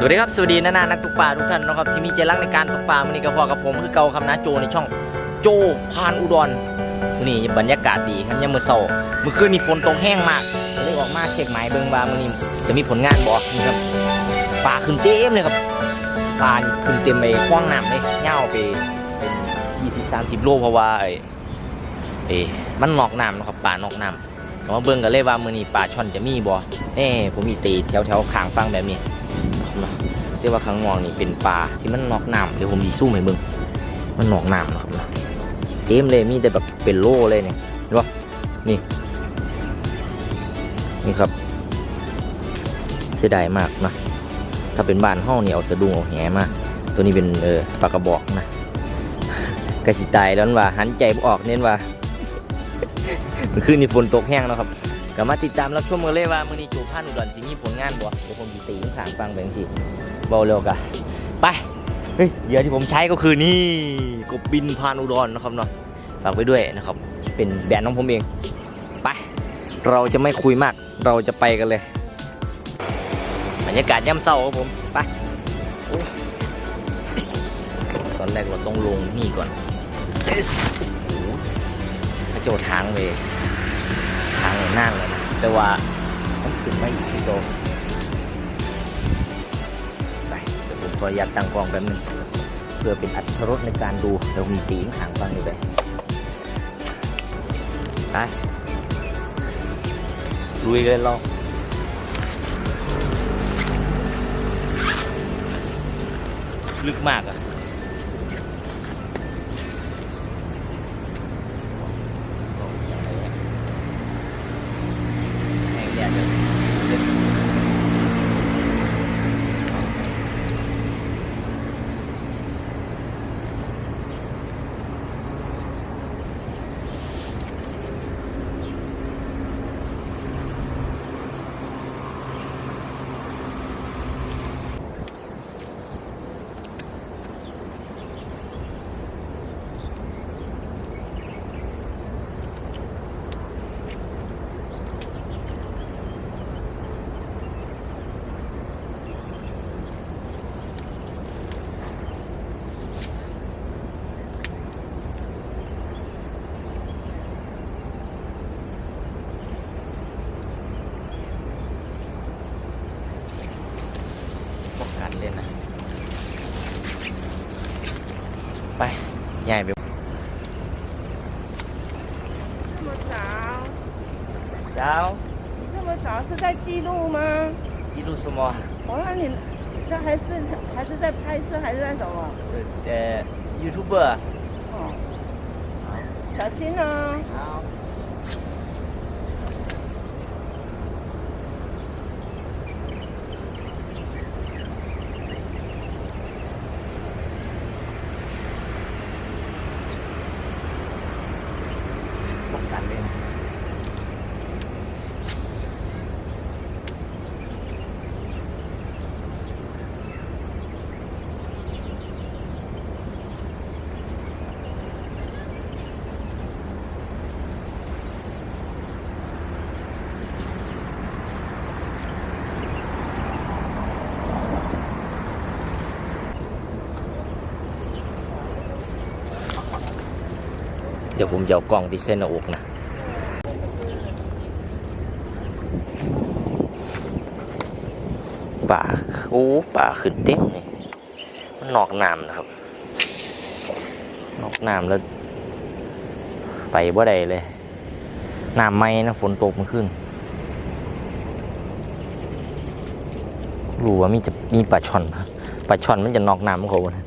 สวัสดีครับสวัสดีนานานักตกปลาทุกท่านนะครับที่มีใจรักในการตกปลาวันนี้ก็พอกับผมคือเก่าคำนะโจในช่องโจพานอุดรวันนี้บรรยากาศดีครับยังมือเศร้าเมื่อคืนนี้ฝนตกแห้งมากเลยออกมาเช็คหมายเบิงว่าวันนี้จะมีผลงานบ่นี่ครับปลาขึ้นเต็มเลยครับปลานี่ขึ้นเต็มไปกว้างน้ำเลยเงาไปเป็นยี่สิบสามสิบโลเพราะว่าไอ้เอ้มันนอกน้ำนะครับปลานอกน้ำก็มาเบิ่งกันเลยว่ามือนี้ปลาช่อนจะมีบ่เอ้ผมมีตีแถวแถวๆข้างฟังแบบนี้ เนาะเรียกว่าข้งนอกนี่เป็นปลาที่มันนอกน้ำเดี๋ยวผมดีซูมให้เบิ่งมันนอกน้ำนะครับเนาะเต็มเลยมีแต่แบบเป็นโล่เลยเนี่ยเห็นปะนี่นี่ครับเสียดายมากนะถ้าเป็นบ้านห้องนี่เอาสะดุ้งเอาแหมาตัวนี้เป็นเออปลากระบอกนะกระสิตายแล้วว่าหันใจออกเน้นว่ามันขึ้นนี่ฝนตกแห้งแล้วครับ ก็มาติดตามรับชมกันเลยว่ามื้อนี้จูพานอุดรสิมีผลงานบ่เดี๋ยวผมสิตีข้างฟังไปจังซี่เบาเร็วกะไปเฮ้ยเหยื่อที่ผมใช้ก็คือนี่กบบินพานอุดรนะครับเนาะฝากไว้ด้วยนะครับ เป็นแบรนด์ของผมเองไปเราจะไม่คุยมากเราจะไปกันเลยบรรยากาศย่ำเศร้าครับผมไปตอนแรกเราต้องลงนี่ก่อนโอ้โหพระโจทางเลย ทานั่งเลยนะแต่ว่าต้องขึ้นมาอีกที่โตไปเดี๋ยวผมขออนุญาตตั้งกองแป๊บนึงเพื่อเป็นอัตรสในการดูเรามีตีนขางฟังนี่ไปไปลุยกันเราลึกมากอะ ผมจะเอากล้องที่เส้นหน้าอกนะป่าโอ้ป่าขึ้นเต็มเลยมันนอกน้ำนะครับ นอกน้ำแล้ว ไปบ่ได้เลยน้ำไม่นะฝนตกมันขึ้นรู้ว่ามีจะมีปลาช่อนปะปลาช่อนมันจะนอกน้ำเขานะ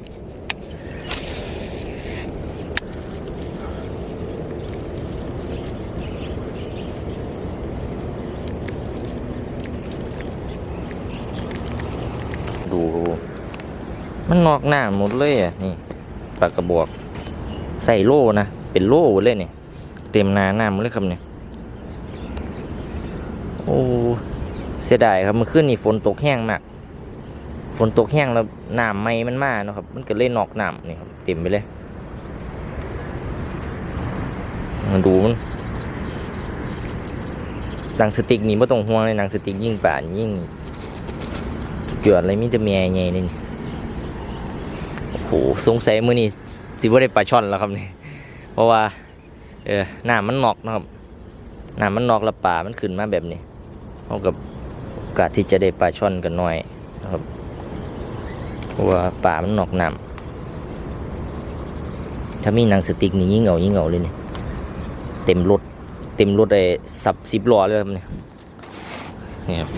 ดู มั นอกหน้าหมดเลยอะนี่ปลากระบอก ใส่โล่นะ เป็นโล่เลยเนี่ยเต็มนาหน้าหมดเลยครับเนี่ยโอ้เสียดายครับมื่อคืนนี่ฝนตกแห้งมากฝนตกแห้งแล้วน้ำไม่มันมาเนาะครับ มันก็เลยนอกน้ำนี่ครับเต็มไปเลยมาดูมันหนังสติกนี่ไม่ต้องห่วงเลยหนังสติกยิ่งป่านยิ่งเกิดอะไรมีแต่แม่ใหญ่นี่ หสงสัยมื้อนี้สิบ่ได้ปลาช่อนแล้วครับนี่เพราะว่า เออหน้ำมันนอกนะครับหน้ำมันนอกแล้วป่ามันขึ้นมาแบบนี้เท่ากับโอกาสที่จะได้ปลาช่อนกันหน้อยนะครับเพราะว่าป่ามันนอกน้ำถ้ามีหนังสติกนี่ยิ่งเหงายิ่งเหงาเลยเนี่ยเต็มรถเต็มรถไอ้สับสิบล้อเลยครับเนี่ยนี่ครับ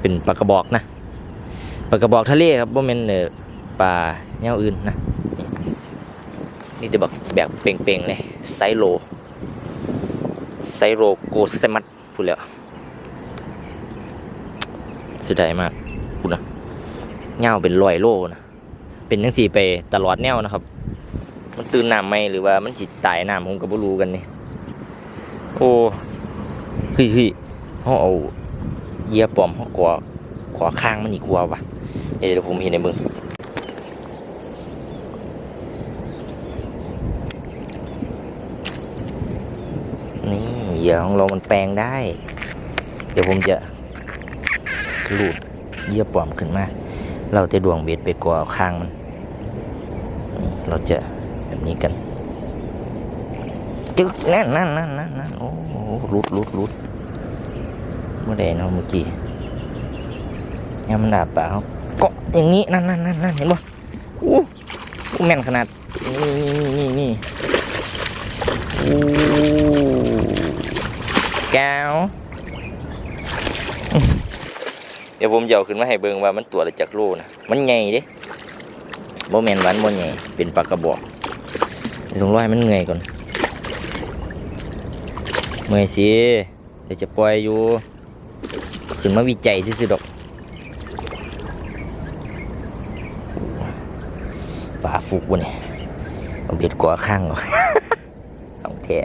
เป็นปลากระบอกนะปลากระบอกทะเลครับว่าเป็นเอ่อ ปลาแนวอื่นนะ นี่จะแบบแบบเป่งๆเลยไซโลไซโลโกเซมัตพูดแล้วเสียดายมากพูดนะเงาวเป็นรอยโลนะเป็นทั้งสี่ไปตลอดแนวนะครับ มันตื่นน้ำไหมหรือว่ามันจิตตายน้ำผมก็บ่รู้กันนี่โอ้ฮ้ยเฮ้ยเขาเอาเยียปอมเขากลัวขวาข้างมันอีกกลัววะเดี๋ยวผมเห็นในมึง นี่ เหยื่อของเรามันแปลงได้ เดี๋ยวผมจะลูดเยื่อปลอมขึ้นมา เราจะดวงเบ็ดไปกว่าข้างมัน เราจะแบบนี้กัน จึ๊กนั่นนั่นนั่นนั่นนั่นโอ้โหรุดรุดรุดเมื่อใดเนาะเมื่อกี้ยามมันดาบป่าเขาเกาะอย่างนี้นั่นนั่นนั่นนั่นเห็นปะอู้อู้แม่นขนาด นี่นี่นี่นี่อู้ แก้วเดี๋ยวผมจะเอาขึ้นมาให้เบิงว่ามันตัวอะไรจากโลนะ มันใหญ่เด้บ่แม่นหวานบ่ใหญ่เป็นปลากระบอกเดี๋ยวต้องรอให้มันเหนื่อยก่อนเมื่อยสิเดี๋ยวจะปล่อยอยู่ขึ้นมาวิจัยซื่อๆดอกป่าฟุกวะเนี่ยเอาเบ็ดกว่าข้างเหรอของแท้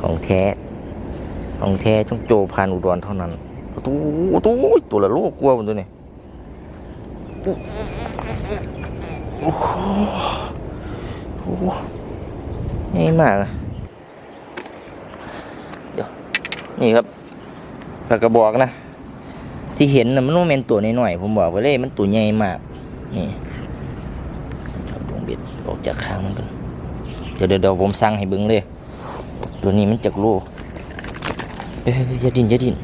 ของแท้ ของแท้ต้องโจพานอุดรเท่านั้นตู้ตู้ตัวละโลกกลัวมันตัวนี้โอ้โหโอ้โหใหญ่มากอะนี่ครับปากระบอกนะ ที่เห็นนะมันโมเมนตัวน้อยๆผมบอกไว้เลยมันตัวใหญ่มาก นี่เอาดวงเบ็ดออกจากข้างมันกันเดี๋ยวเดี๋ยวผมสั่งให้เบิ้งเลย ตัวนี้มันจากโล เอ้ยอย่าดินอย่าดิน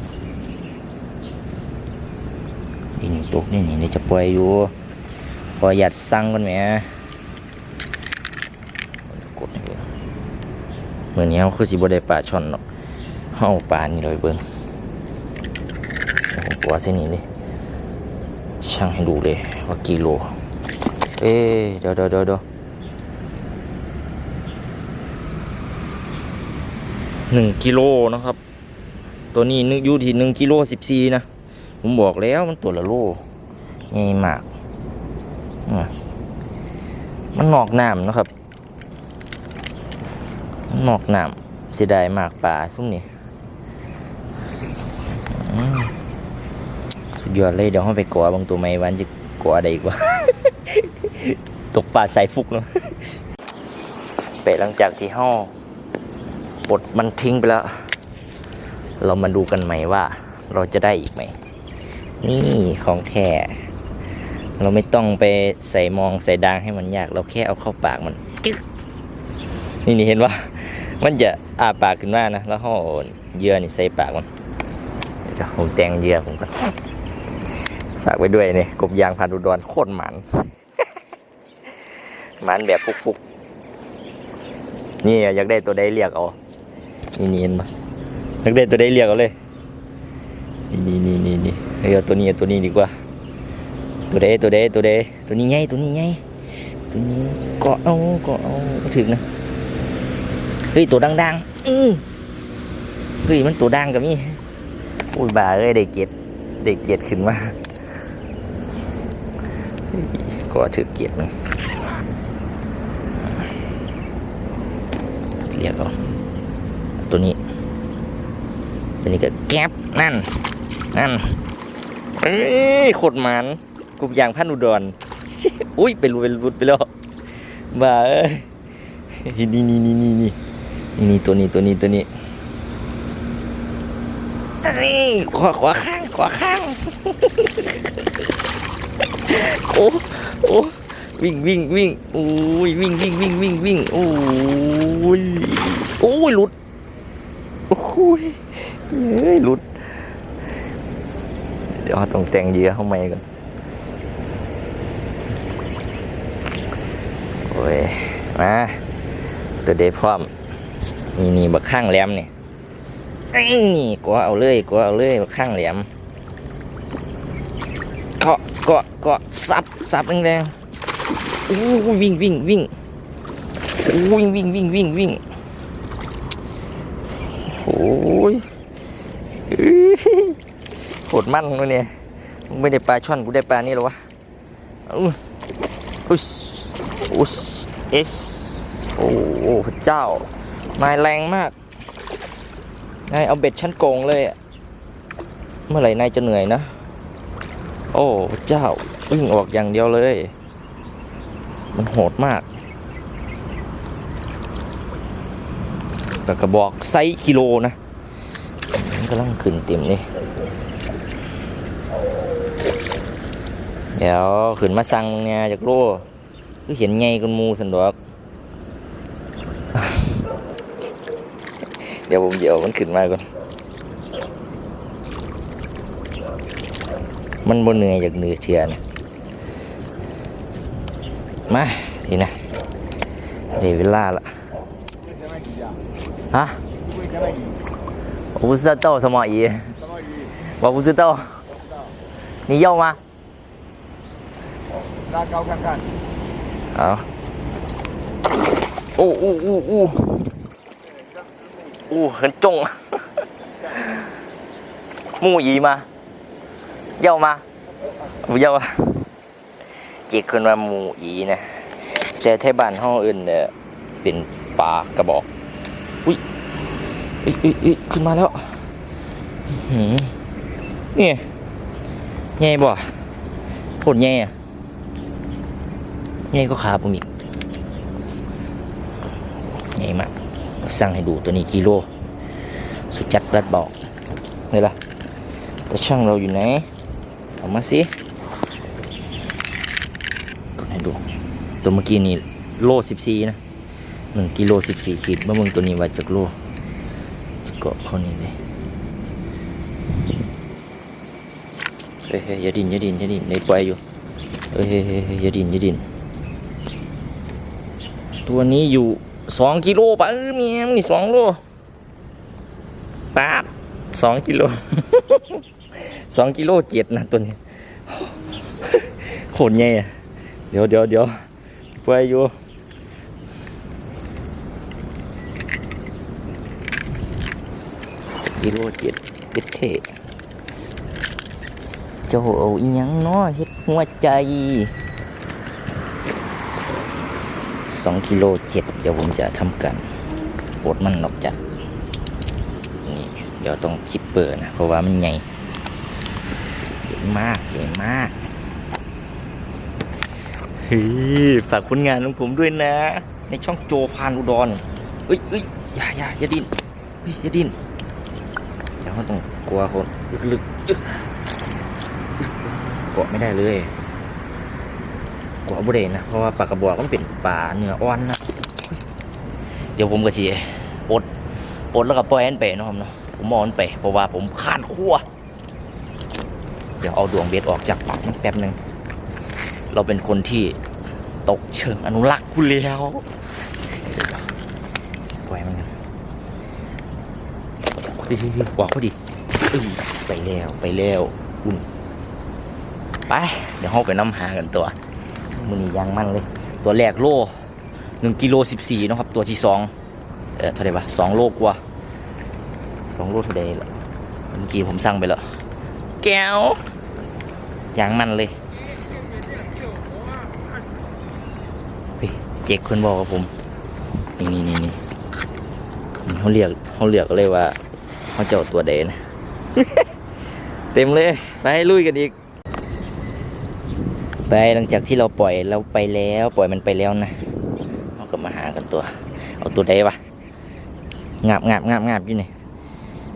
ดินตกนี่นี่จะปล่อยอยู่พอหยัดสั่งกันไหมกดให้เบิ่เหมือนนี้เขาคือสิบได้ปลาช่อนเนาะเอาปลานี่เลยเบิ้งผมกลัวเส้นนี้เลยช่างให้ดูเลยว่ากี่โล เอ๊เดี๋ยวเดี๋ยวเดี๋ยวเดี๋ยวหนึ่งกิโลนะครับ ตัวนี้นึกอยู่ที่หนึ่งกิโลสิบสี่นะ ผมบอกแล้วมันตัวละโลใหญ่มาก มันนอกน้ำนะครับ มันนอกน้ำเสียดายมากปลาซุ้มนี่สุดยอดเลยเดี๋ยวห้องไปกัวบางตัวไม่วันจะกัวได้อีกว่า ตกปลาใส่ฟุกเนาะเปะหลังจากที่ห้องปลดมันทิ้งไปแล้ว เรามาดูกันใหม่ว่าเราจะได้อีกไหม นี่ของแท้เราไม่ต้องไปใส่มองใส่ดางให้มันยาก เราแค่เอาเข้าปากมันนี่นี่เห็นว่า มันจะอาปากขึ้นมานะแล้วห่อเยื่อนี่ใส่ปากมันเดี๋ยวผมแต่งเยื่อผมก่อนฝากไว้ด้วยนี่กบยางพันธุ์อุดรโคตรหมันหมันแบบฟุกๆนี่อยากได้ตัวใดเรียกเอานี่นี่เห็นปะ อยากได้ตัวใดเรียกเอาเลยนี่นี่นี่นี่เรียกตัวนี้ตัวนี้ดีกว่า ตัวใดตัวใดตัวใดตัวนี้ไงตัวนี้ไงตัวนี้เกาะเอาเกาะเอาถึงนะเฮ้ยตัวดังๆอือเฮ้ยมันตัวดังกับมี่อุ้ยบ่าเอ้ยได้เกียรติได้เกียรติขึ้นมาก็ถือเกียรติมันเรียกเอา ตัวนี้ก็แก๊บนั่น นั่น เอ้ยโคตรมันกลุ่มยางพันอุดร อุ้ยไปรูไปรูไปแล้วบ่าเอ้ยนี่นี่นี่นี่นี่นี่นี่ตัวนี้ตัวนี้ตัวนี้นี่ขวาขวาข้างขวาข้างโอ้โอ้วิ่งวิ่งวิ่งโอ้ยวิ่งวิ่งวิ่งวิ่งวิ่งโอ้ยโอ้ยหลุดโอ้ย เฮ้ยหลุด เดี๋ยวต้องแต่งเหยื่อเข้ามาก่อนโอ้ยมาตัวเดย์พร้อม นี่นี่บักข้างแหลมนี่นี่กัวเอาเลยกัวเอาเลยบักข้างแหลมเกาะเกาะเกาะสับสับแรงๆอู้ยวิ่งวิ่งวิ่งวิ่งวิ่งวิ่งวิ่งวิ่งโอ้ย โหดมั่นวะเนี่ยไม่ได้ปลาช่อนกูได้ปลานี่หรอวะอู้อุสอุสเอสโอ้โหเจ้านาแรงมาก นายเอาเบ็ดชั้นโกงเลยอะเมื่อไหร่นายจะเหนื่อยนะ โอ้เจ้าวิ่งออกอย่างเดียวเลย มันโหดมากกับกระบอกไซส์กิโลนะ กำลังขึ้นเต็มนี่เดี๋ยวขึ้นมาสั่งเนี่ยจากโลก็เห็นไงกันมูสันดอก เดี๋ยวผมเดี๋ยวมันขึ้นมาก่อนมันบนเหนื่อยจากเหนือเชียนมาสินะเดี๋ยวเวลาละฮะ 我不知道钓什么鱼，我不知道。你要吗？拉高看看。好。哦哦哦哦，哦，很重。木鱼吗？要吗？不要啊。เจีกขึ้นมาหมูอีนะ แต่ไทยบ้านห้องอื่นเนี่ยเป็นปลากระบอก อุ้ย อุ้ยอุ้ยอุ้ยขึ้นมาแล้วหือนี่ไงบ่โคตรไงอะไงก็ขาผมอีกไงมากสั่งให้ดูตัวนี้กิโล สุดจัดรัดบอกนี่ล่ะแต่ช่างเราอยู่ไหนเอามาสิกดให้ดู ตัวเมื่อกี้นี่โลสิบสี่นะหนึ่งกิโลสิบสี่ขีดเมื่อมึงตัวนี้ไว้จากโล เกาะเขานี่เลยเฮ้ยเฮ้ยอย่าดินอย่าดินอย่าดินในปล่อยอยู่เฮ้ยเฮ้ยเฮ้ยยอย่าดินอย่าดิน ตัวนี้อยู่สองกิโลปะเออเมียมนี่สองโลป๊าบสองกิโลสองกิโลเจ็ดนะตัวนี้โคตรใหญ่เดี๋ยวเดี๋ยวเดี๋ยวไปอยู่ กิโลเจ็ดเจ็ดเทเจ้าเอาอีหยังเนาะเฮ็ดหัวใจสองกิโลเจ็ดเดี๋ยวผมจะทำกันปวดมันออกจากนี่เดี๋ยวต้องคิดเปิดนะ เพราะว่ามันใหญ่ใหญ่มากใหญ่มากเฮ้ยฝากผลงานของผมด้วยนะ ในช่องโจพานอุดรเอ้ยเอ้ยอย่าอย่าอย่าดินเฮ้ยอย่าดิน เดี๋ยวเขาต้องกลัวคนลึกๆเกาะไม่ได้เลยเกาะบุเรนนะเพราะว่าปลากระบอกมันเป็นปลาเนื้ออ่อนนะเดี๋ยวผมก็สิปลดปลดแล้วก็ปล่อยมันไปเนะครับเนาะผมมองมันไปเพราะว่าผมคานขั้วเดี๋ยวเอาดวงเบ็ดออกจากปากมันแป๊บหนึ่งเราเป็นคนที่ตกเชิงอนุรักษ์กูแล้วปล่อยมันกันเฮ้ยๆๆกว่าเขาดิไปแล้วไปแล้วอุ่นไป เดี๋ยวเราไปน้ำหากันตัวมือนี้ยางมันเลย ตัวแรกโลหนึ่งกิโลสิบสี่นะครับ ตัวที่สองเออเท่าไหร่วะสองโลกว่าสองโลเท่าไหร่ละเมื่อกี้ผมสั่งไปแล้วแก้วยางมันเลยเจ๊กคนบอกกับผมนี่นี่นี่นี่นี่เขาเรียกเขาเรียกเลยว่า เขาเจ้าตัวเดนะ เต็มเลย ไปลุยกันอีก ไปหลังจากที่เราปล่อยเราไปแล้ว ปล่อยมันไปแล้วนะเราก็มาหากันตัว เอาตัวใดวะงาบงาบงาบงาบอยู่นี่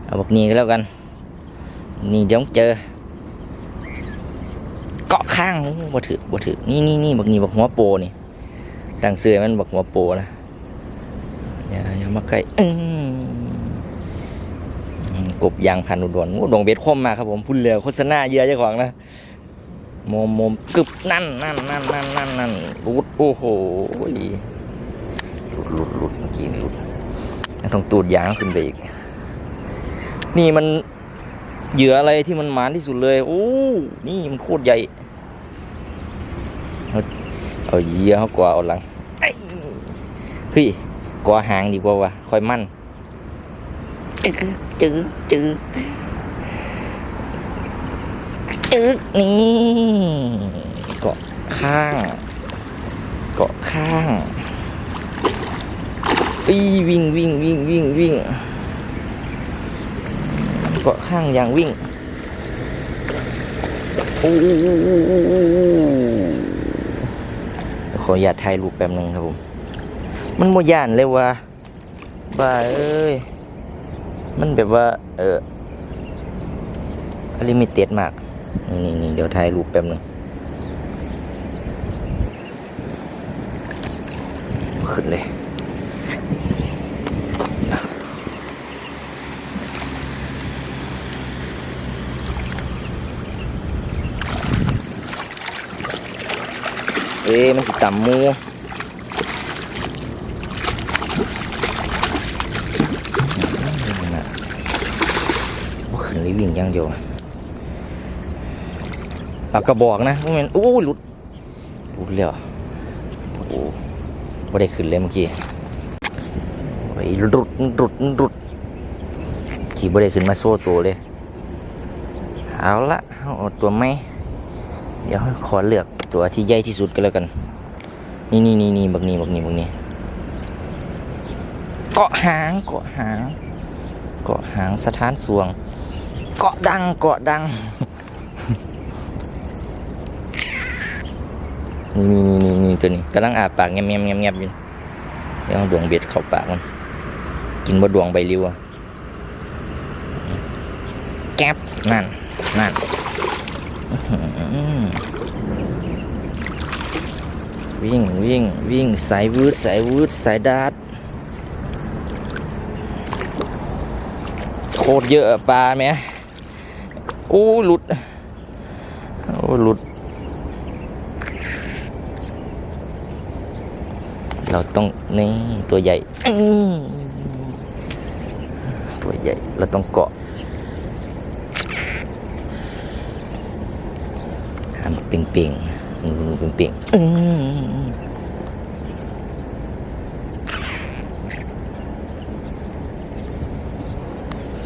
เอาบกนี้ก็แล้วกัน นี่เดี๋ยวเจอ เกาะข้างบ่ถือบ่ถือนี่นี่นี่บกนี่บักหัวโปนี่ตั้งเสื้อมันบกหัวโปนะอย่าอย่ามาใกล้อืออืม กบยางพันอุดรโอ้ดงเบ็ดคมมาครับผมพูดเร็วโฆษณาเยอะเจ้าของนะมมมมกึบนั่นนั่นนั่นนั่นนั่นนั่นรุดโอ้โหหลุดหลุดหลุดเมื่อกี้นี่หลุดต้องตูดยางขึ้นไปอีก นี่มันเหยื่ออะไรที่มันหมานที่สุดเลย โอ้นี่มันโคตรใหญ่ เอาเหยื่อเขากว่าเอาหลังเฮ้ยกว่าหางดีกว่าวะคอยมั่น จืดจืดจืดจืดนี่เกาะข้าง เกาะข้างอีวิ่งวิ่งวิ่งวิ่งวิ่งเกาะข้างอย่างวิ่งโอ้ขออย่าตถ่ายรูปแป๊บหนึงครับผม มันโมย่านเลยว่าบ้าเอ้ย มันแบบว่า เออลิมิเต็ดมาก นี่นี่นี่เดี๋ยวถ่ายรูปแป๊บหนึงขึ้นเลย เอ๊ะมันสิต่ำมู อย่างเดียวปากกระบอกนะว่าแมันโอ้ยหลุดหลุดเลยโอ้โหไม่ได้ขึ้นเลยเมื่อกี้โอ้หลุดหลุดหลุดขี่ไม่ได้ขึ้นมาโซ่ตัวเลย เอาละเอาตัวไม่เดี๋ยวขอเลือกตัวที่ใหญ่ที่สุดก็แล้วกัน นี่นี่นี่นี่บักนี่บักนี่บักนี่เกาะหางเกาะหางเกาะหางสถานสวง เกาะดังเกาะดัง นี่นี่นี่นี่ตัวนี้กำลังอาปากเงียบเงียบเงียบเงียบอยู่เดี๋ยวดวงเบ็ดเข้าปากมัน กินบ่ดวงใบริ้วอะแก๊บนั่นนั่นวิ่งวิ่งวิ่งสายวืดสายวืดสายดาดโคตรเยอะปลาไหม อ้หลุด โอ้หลุด เราต้องนี่ตัวใหญ่ ตัวใหญ่ เราต้องเกาะหามันเป่งๆมือเป่งๆอื้อ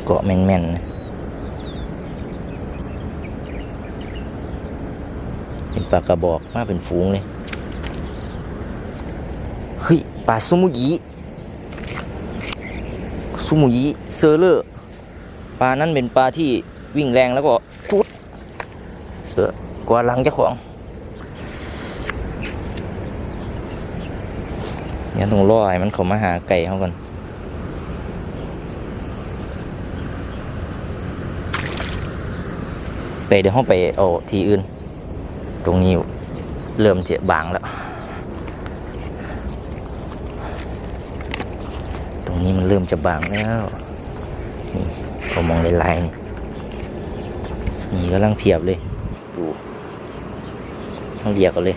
เกาะแม่นๆนะ เป็นปลากระบอกมาเป็นฝูงเลยเฮ้ยปลาซุมุยิซุมุยิเซอร์เลอร์ปลานั้นเป็นปลาที่วิ่งแรงแล้วก็จุดเออกว่าลังเจ้าของเนี่ยต้องรอให้มันเขามาหาไก่เขาก่อนไปเดี๋ยวเขาไปเอาทีอื่น ตรงนี้เริ่มเจ็บบางแล้ว ตรงนี้มันเริ่มจะบางแล้ว นี่ผมมองลายๆนี่นี่กำลังเพียบเลย ดูเขาเรียกกันเลย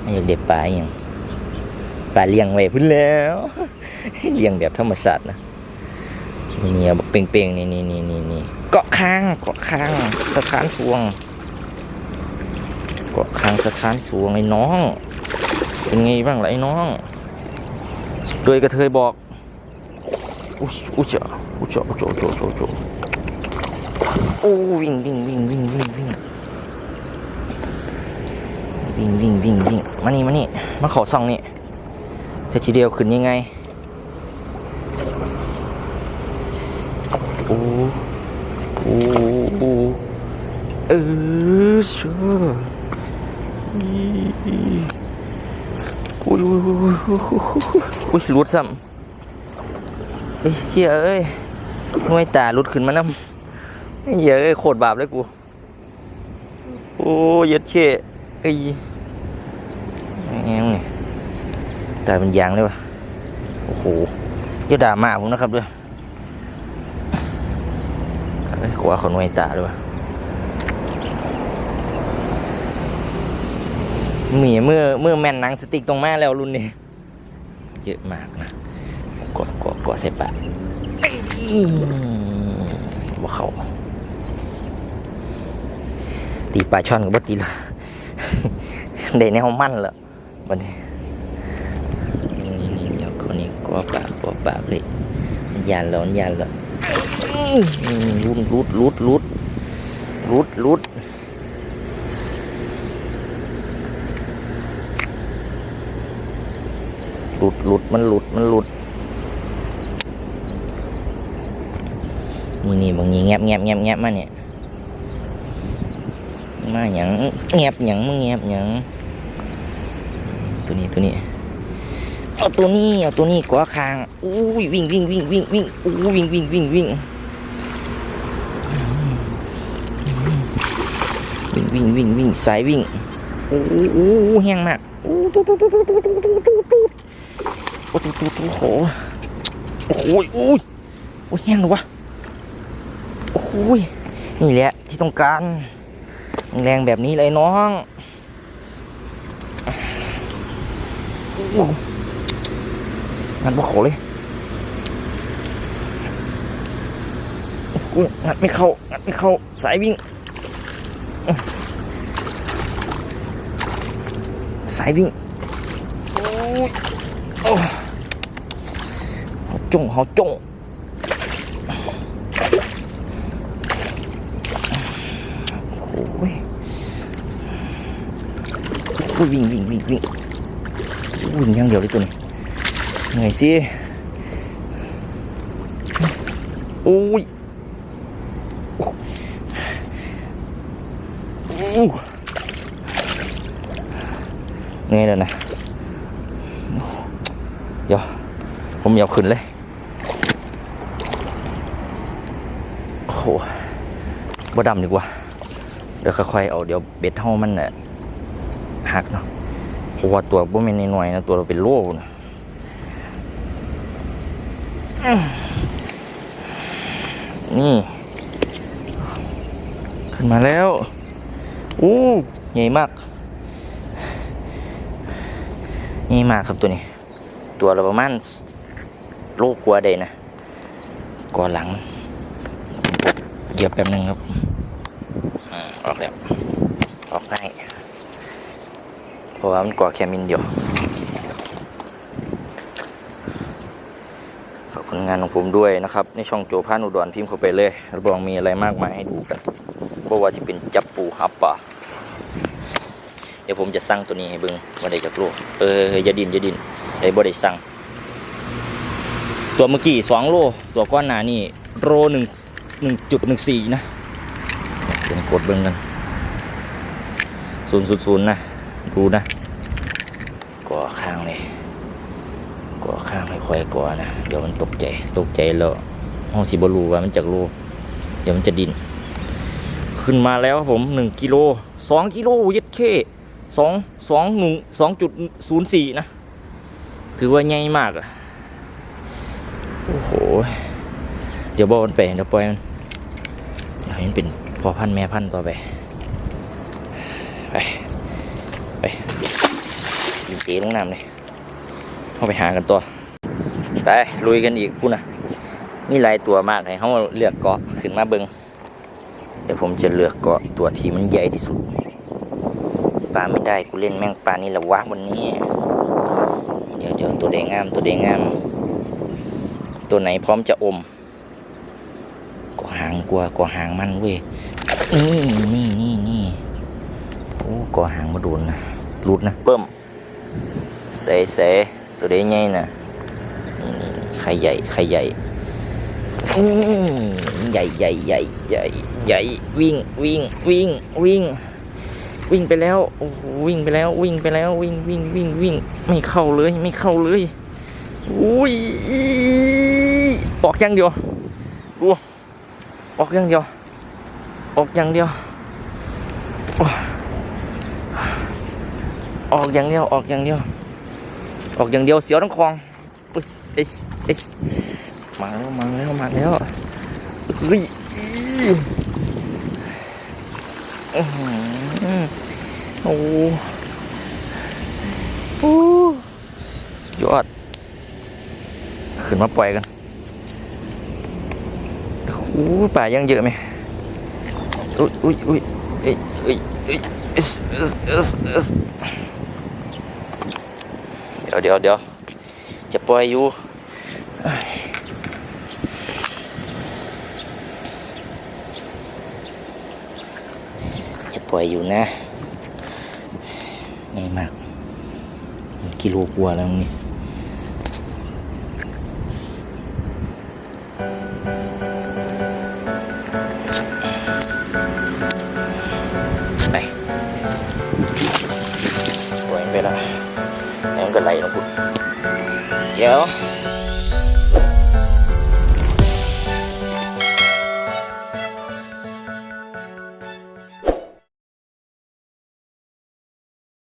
ไม่อยากเด็ดปลาอย่างปลาเลี้ยงไว้พุ่นแล้วเลี้ยงแบบธรรมชาตินะนี่เนี่ยบอเป่งๆนี่นี่นี่นี่นี่เกาะค้างเกาะค้างสถานสวง เกาะคางสถานสวงไอ้น้อง เป็นไงบ้างล่ะไอ้น้องโดยกระเทยบอกอุ้ยอุ้ยจ้ะอุ้ยจ้ะอุ้ยจ้ะอุ้ยจ้ะอุ้ยจ้ะโอ้วิ่งวิ่งวิ่งวิ่งวิ่งวิ่งวิ่งวิ่งวิ่งวิ่งมานี่มานี่มาขอซองนี่เธอทีเดียวขึ้นยังไงโอ้โอ้โอ้เออเชื่อ อุ้ยอุ้ยอุ้ยอุ้ยอุ้ยหลุดซ้ำเฮียเอ้ยหน่วยตาหลุดขึ้นมาน้ำเฮ้ยเอ้ยโคตรบาปเลยกู โอ้ยยัดเช่ไอ้ยแง่งนี่ตายเป็นยางเลยวะโอ้โหย่าด่ามาผมนะครับด้วยกลัวเขาหน่วยตาด้วยวะ มีเมื่อเมื่อแม่นหนังสติกตรงแม่แล้วรุ่นนี้ เยอะมากนะกดกดกดใส่ปากอื้อบ่เขาตีปลาช่อนกับบ่ตีละได้แนวมั่นแล้ววันนี้นี่นี่เดี๋ยวคนนี้กลัวปากกลัวปากเลยยานร้อนยานร้อนรุดรุดรุดรุดรุดรุด หลุดหลุดมันหลุดมันหลุดนี่นี่บางนี้แงบแงบแงบแงบมาเนี่ยมาหยังแงบหยังมึงแงบหยังตัวนี้ตัวนี้เอาตัวนี้เอาตัวนี้กว่าคางอู้ยวิ่งวิ่งวิ่งวิ่งวิ่งอู้วิ่งวิ่งวิ่งวิ่งวิ่งวิ่งวิ่งวิ่งสายวิ่งอู้อู้อู้แห้งมากอู้ตุ๊ดตุ๊ดตุ๊ดตุ๊ดตุ๊ดตุ๊ด ตุ๊ดตุ๊ดโอ้ตุ๊ดตุ๊ดตุ๊ดโหโอ้ยโอ้ยโอ้ยแห้งเลยวะโอ้ยนี่แหละที่ต้องการ แรงแบบนี้เลยน้องโอ้งัดบุเขาเลยอุ้ยงัดไม่เข้างัดไม่เข้าสายวิ่ง สายวิ่ง โอ้ยโอ้เขา จงเขาจงโอ้ยวิ่งวิ่งวิ่งวิ่งวิ่งอย่างเดียวเลยตัวนี้เหนื่อยสิโอ้ยโอ้เงยแล้วนะเดี๋ยวผมอยากขึ้นเลย โอ้โหบ่ดำดีกว่า เดี๋ยวค่อยๆเอาเดี๋ยวเบ็ดเท่ามันน่ะหักเนาะเพราะว่าตัวบ่แม่นน้อยๆนะตัวเราเป็นโล่นะนี่ ขึ้นมาแล้วอู้ใหญ่มากใหญ่มากครับตัวนี้ ตัวเราประมาณโลกกว่าได้นะก่อหลัง เหยียบแป๊บนึงครับอืมออกแล้วออกง่ายเพราะว่ามันกว่าแค่มินเดียวขอบคุณงานของผมด้วยนะครับ ในช่องโจพานุดรพิมพ์เข้าไปเลยรับรองมีอะไรมากมายให้ดูกันเพราะว่าจะเป็นจับปูฮับป่าเดี๋ยวผมจะสั่งตัวนี้ให้เบิ้งว่าได้จากโลกเอออย่าดินอย่าดินไอ้บ่ได้สั่งตัวเมื่อกี้สองโล ตัวก้อนหนานี่โลหนึ่ง หนึ่งจุดหนึ่งสี่นะเดี๋ยวกดเบิ่งกันศูนย์ศูนย์ศูนย์นะ ดูนะก่อข้างเลยก่อข้างไม่ค่อยก่อนะ เดี๋ยวมันตกใจ ตกใจแล้วห้องสิบรูว่ามันจากรูเดี๋ยวมันจะดิน ขึ้นมาแล้วครับผมหนึ่งกิโลสองกิโลยัดเข้สองสองหนึ่งสองจุดศูนย์สี่นะ ถือว่าใหญ่มากอะโอ้โห เดี๋ยวบอกมันไปเดี๋ยวปล่อยมัน ให้มันเป็นพอพันแม่พันต่อไป ไป ไปยิงเจลงน้ำเลยเข้าไปหากันตัว ไป ลุยกันอีกพูดนะมีหลายตัวมากให้เขาเลือกเกาะขึ้นมาเบิงเดี๋ยวผมจะเลือกเกาะตัวที่มันใหญ่ที่สุดปลาไม่ได้กูเล่นแม่งปลานี่แหละวะวันนี้ เดี๋ยวเดี๋ยวตัวแดงงามตัวแดงงาม ตัวไหนพร้อมจะอม กว่าหางกว่ากว่าหางมันเว้ยนี่นี่นี่นี่โอ้กว่าหางมาโดนนะรุดนะเพิ่มเสเสตัวเด้ไงนะนี่นี่ไข่ใหญ่ไข่ใหญ่อืมใหญ่ใหญ่ใหญ่ใหญ่ใหญ่วิ่งวิ่งวิ่งวิ่ง วิ่งไปแล้วโอ้โหวิ่งไปแล้ววิ่งไปแล้ววิ่งวิ่งวิ่งวิ่งไม่เข้าเลยไม่เข้าเลยอุ้ยออกอย่างเดียวดู ออกอย่างเดียว ออกอย่างเดียว ออกอย่างเดียว ออกอย่างเดียว ออกอย่างเดียวเสียวทั้งคลองอุ๊ยเอ๊ะเอ๊ะมาแล้วมาแล้วมาแล้วเฮ้ยโอ้โหสุดยอด ขึ้นมาปล่อยกัน อู้ป่ายังเยอะไหมอุ้ยอุ้ยอุ้ยเอ้ยเอ้ยเอ้ยเอ้ยเอ้ยเอ้ยเอ้ยเดี๋ยวเดี๋ยวเดี๋ยวจะปล่อยอยู่จะปล่อยอยู่นะง่ายมากกิโลกว่าแล้วนี่